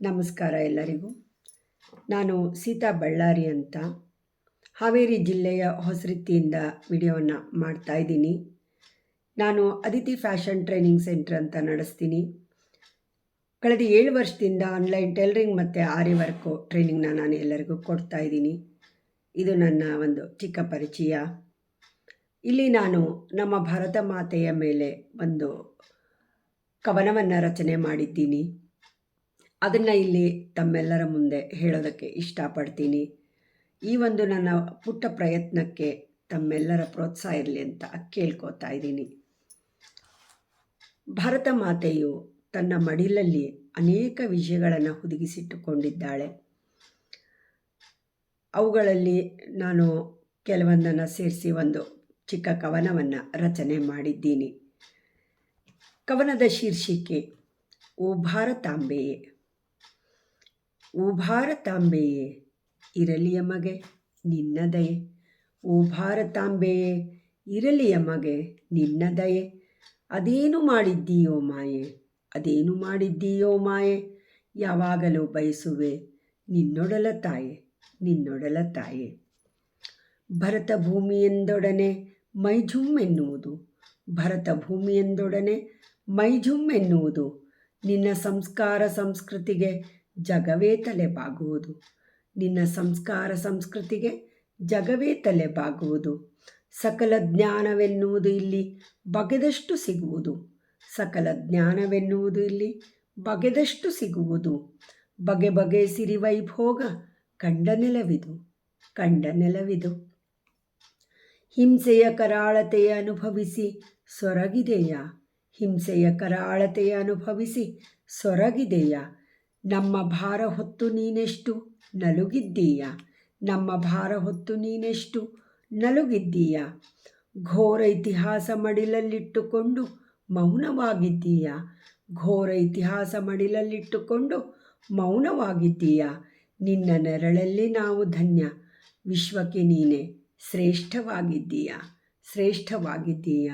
ನಮಸ್ಕಾರ ಎಲ್ಲರಿಗೂ. ನಾನು ಸೀತಾ ಬಳ್ಳಾರಿ ಅಂತ ಹಾವೇರಿ ಜಿಲ್ಲೆಯ ಹೊಸರಿತ್ತಿಯಿಂದ ವಿಡಿಯೋವನ್ನು ಮಾಡ್ತಾ ಇದ್ದೀನಿ. ನಾನು ಅದಿತಿ ಫ್ಯಾಷನ್ ಟ್ರೈನಿಂಗ್ ಸೆಂಟರ್ ಅಂತ ನಡೆಸ್ತೀನಿ. ಕಳೆದ ಏಳು ವರ್ಷದಿಂದ ಆನ್ಲೈನ್ ಟೈಲರಿಂಗ್ ಮತ್ತು ಆರಿ ವರ್ಕು ಟ್ರೈನಿಂಗ್ನ ನಾನು ಎಲ್ಲರಿಗೂ ಕೊಡ್ತಾ ಇದ್ದೀನಿ. ಇದು ನನ್ನ ಒಂದು ಚಿಕ್ಕ ಪರಿಚಯ. ಇಲ್ಲಿ ನಾನು ನಮ್ಮ ಭಾರತ ಮಾತೆಯ ಮೇಲೆ ಒಂದು ಕವನವನ್ನು ರಚನೆ ಮಾಡಿದ್ದೀನಿ. ಅದನ್ನು ಇಲ್ಲಿ ತಮ್ಮೆಲ್ಲರ ಮುಂದೆ ಹೇಳೋದಕ್ಕೆ ಇಷ್ಟಪಡ್ತೀನಿ. ಈ ಒಂದು ನನ್ನ ಪುಟ್ಟ ಪ್ರಯತ್ನಕ್ಕೆ ತಮ್ಮೆಲ್ಲರ ಪ್ರೋತ್ಸಾಹ ಇರಲಿ ಅಂತ ಕೇಳ್ಕೊತಾ ಇದ್ದೀನಿ. ಭಾರತ ಮಾತೆಯು ತನ್ನ ಮಡಿಲಲ್ಲಿ ಅನೇಕ ವಿಷಯಗಳನ್ನು ಹುದುಗಿಸಿಟ್ಟುಕೊಂಡಿದ್ದಾಳೆ. ಅವುಗಳಲ್ಲಿ ನಾನು ಕೆಲವೊಂದನ್ನು ಸೇರಿಸಿ ಒಂದು ಚಿಕ್ಕ ಕವನವನ್ನು ರಚನೆ ಮಾಡಿದ್ದೀನಿ. ಕವನದ ಶೀರ್ಷಿಕೆ, ಓ ಭಾರತಾಂಬೆಯೇ! ಓ ಭಾರತಾಂಬೆಯೇ, ಇರಲಿಯ ಮಗೆ ನಿನ್ನ ದಯೆ. ಓ ಭಾರತಾಂಬೆಯೇ, ಇರಲಿಯ ಮಗೆ ನಿನ್ನ ದಯೆ. ಅದೇನು ಮಾಡಿದ್ದೀಯೋ ಮಾಯೆ, ಅದೇನು ಮಾಡಿದ್ದೀಯೋ ಮಾಯೆ. ಯಾವಾಗಲೂ ಬಯಸುವೆ, ನಿನ್ನೊಡಲ ತಾಯೆ ನಿನ್ನೊಡಲ ತಾಯೆ. ಭರತ ಭೂಮಿಯೆಂದೊಡನೆ ಮೈಝುಮ್ ಎನ್ನುವುದು ಭರತ ಭೂಮಿಯೆಂದೊಡನೆ ಮೈಝುಮ್ ಎನ್ನುವುದು. ನಿನ್ನ ಸಂಸ್ಕಾರ ಸಂಸ್ಕೃತಿಗೆ ಜಗವೇ ತಲೆ ಬಾಗುವುದು ನಿನ್ನ ಸಂಸ್ಕಾರ ಸಂಸ್ಕೃತಿಗೆ ಜಗವೇ ತಲೆ ಬಾಗುವುದು ಸಕಲ ಜ್ಞಾನವೆನ್ನುವುದು ಇಲ್ಲಿ ಬಗೆದಷ್ಟು ಸಿಗುವುದು. ಸಕಲ ಜ್ಞಾನವೆನ್ನುವುದು ಇಲ್ಲಿ ಬಗೆದಷ್ಟು ಸಿಗುವುದು. ಬಗೆ ಬಗೆ ಸಿರಿ ವೈಭೋಗ ಕಂಡ ನೆಲವಿದು ಕಂಡ ನೆಲವಿದು. ಹಿಂಸೆಯ ಕರಾಳತೆಯ ಅನುಭವಿಸಿ ಸೊರಗಿದೆಯಾ? ಹಿಂಸೆಯ ಕರಾಳತೆಯ ಅನುಭವಿಸಿ ಸೊರಗಿದೆಯ? ನಮ್ಮ ಭಾರ ಹೊತ್ತು ನೀನೆಷ್ಟು ನಲುಗಿದ್ದೀಯ? ನಮ್ಮ ಭಾರ ಹೊತ್ತು ನೀನೆಷ್ಟು ನಲುಗಿದ್ದೀಯ? ಘೋರ ಇತಿಹಾಸ ಮಡಿಲಲ್ಲಿಟ್ಟುಕೊಂಡು ಮೌನವಾಗಿದ್ದೀಯ? ಘೋರ ಇತಿಹಾಸ ಮಡಿಲಲ್ಲಿಟ್ಟುಕೊಂಡು ಮೌನವಾಗಿದ್ದೀಯ? ನಿನ್ನ ನೆರಳಲ್ಲಿ ನಾವು ಧನ್ಯ. ವಿಶ್ವಕ್ಕೆ ನೀನೆ ಶ್ರೇಷ್ಠವಾಗಿದ್ದೀಯ. ಶ್ರೇಷ್ಠವಾಗಿದ್ದೀಯ.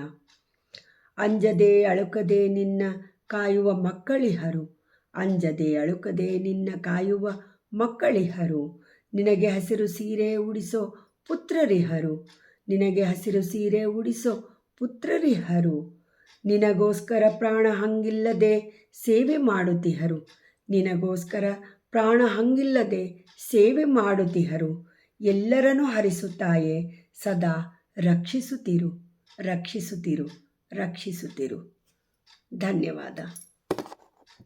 ಅಂಜದೆ ಅಳುಕದೆ ನಿನ್ನ ಕಾಯುವ ಮಕ್ಕಳಿಹರು. ಅಂಜದೆ ಅಳುಕದೆ ನಿನ್ನ ಕಾಯುವ ಮಕ್ಕಳಿಹರು. ನಿನಗೆ ಹಸಿರು ಸೀರೆ ಉಡಿಸೋ ಪುತ್ರರಿಹರು. ನಿನಗೆ ಹಸಿರು ಸೀರೆ ಉಡಿಸೋ ಪುತ್ರರಿಹರು. ನಿನಗೋಸ್ಕರ ಪ್ರಾಣ ಹಂಗಿಲ್ಲದೆ ಸೇವೆ ಮಾಡುತ್ತಿಹರು. ನಿನಗೋಸ್ಕರ ಪ್ರಾಣ ಹಂಗಿಲ್ಲದೆ ಸೇವೆ ಮಾಡುತ್ತಿಹರು. ಎಲ್ಲರನ್ನು ಹರಿಸುತ್ತಾಯೇ, ಸದಾ ರಕ್ಷಿಸುತ್ತಿರು. ರಕ್ಷಿಸುತ್ತಿರು. ರಕ್ಷಿಸುತ್ತಿರು. ಧನ್ಯವಾದ.